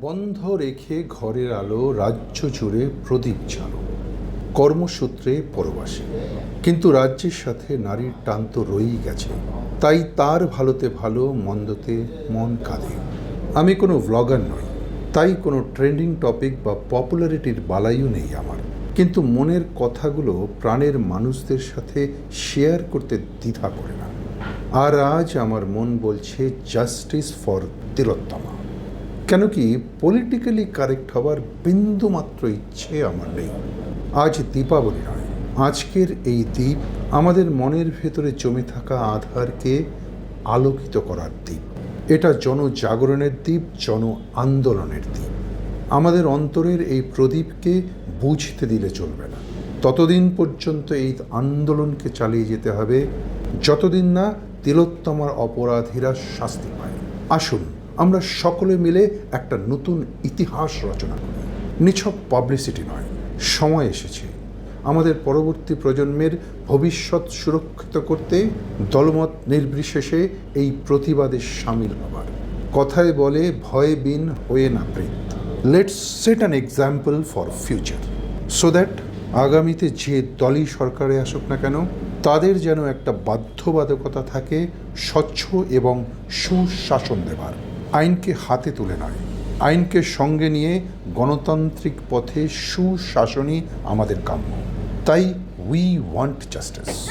বন্ধ রেখে ঘরের আলো রাজ্য জুড়ে প্রদীপ জ্বালো। কর্মসূত্রে পরবাসে। কিন্তু রাজ্যের সাথে নারীর টান তো রয়েই গেছে। তাই তার ভালোতে ভালো, মন্দতে মন কাঁদে আমি কোনো ভ্লগার নই। তাই কোনো ট্রেন্ডিং টপিক বা পপুলারিটির বালাইও নেই আমার। কিন্তু মনের কথাগুলো প্রাণের মানুষদের সাথে শেয়ার করতে দ্বিধা করে না। আর আজ আমার মন বলছে জাস্টিস ফর তিলোত্তমা। কেন কি পলিটিক্যালি কারেক্ট হওয়ার বিন্দুমাত্র ইচ্ছে আমার নেই। আজ দীপাবলি নয়। আজকের এই দ্বীপ আমাদের মনের ভেতরে জমে থাকা আধারকে আলোকিত করার দ্বীপ। এটা জনজাগরণের দ্বীপ জন আন্দোলনের দ্বীপ। আমাদের অন্তরের এই প্রদীপকে বুঝতে দিলে চলবে না। ততদিন পর্যন্ত এই আন্দোলনকে চালিয়ে যেতে হবে, যতদিন না তিলোত্তমার অপরাধীরা শাস্তি পায়। আসুন আমরা সকলে মিলে একটা নতুন ইতিহাস রচনা করি। নিছক পাবলিসিটি নয়, সময় এসেছে। আমাদের পরবর্তী প্রজন্মের ভবিষ্যৎ সুরক্ষিত করতে দলমত নির্বিশেষে এই প্রতিবাদে সামিল হবার। কথায় বলে, ভয় বিন হয়ে না প্রীত। Let's set an example for future so that আগামীতে যে দলই সরকারে আসুক না কেন, তাদের যেন একটা বাধ্যবাধকতা থাকে, স্বচ্ছ এবং সুশাসন দেবার। আইনকে হাতে তুলে নয়। আইনকে সঙ্গে নিয়ে গণতান্ত্রিক পথে সুশাসনই আমাদের কাম্য। তাই উই ওয়ান্ট জাস্টিস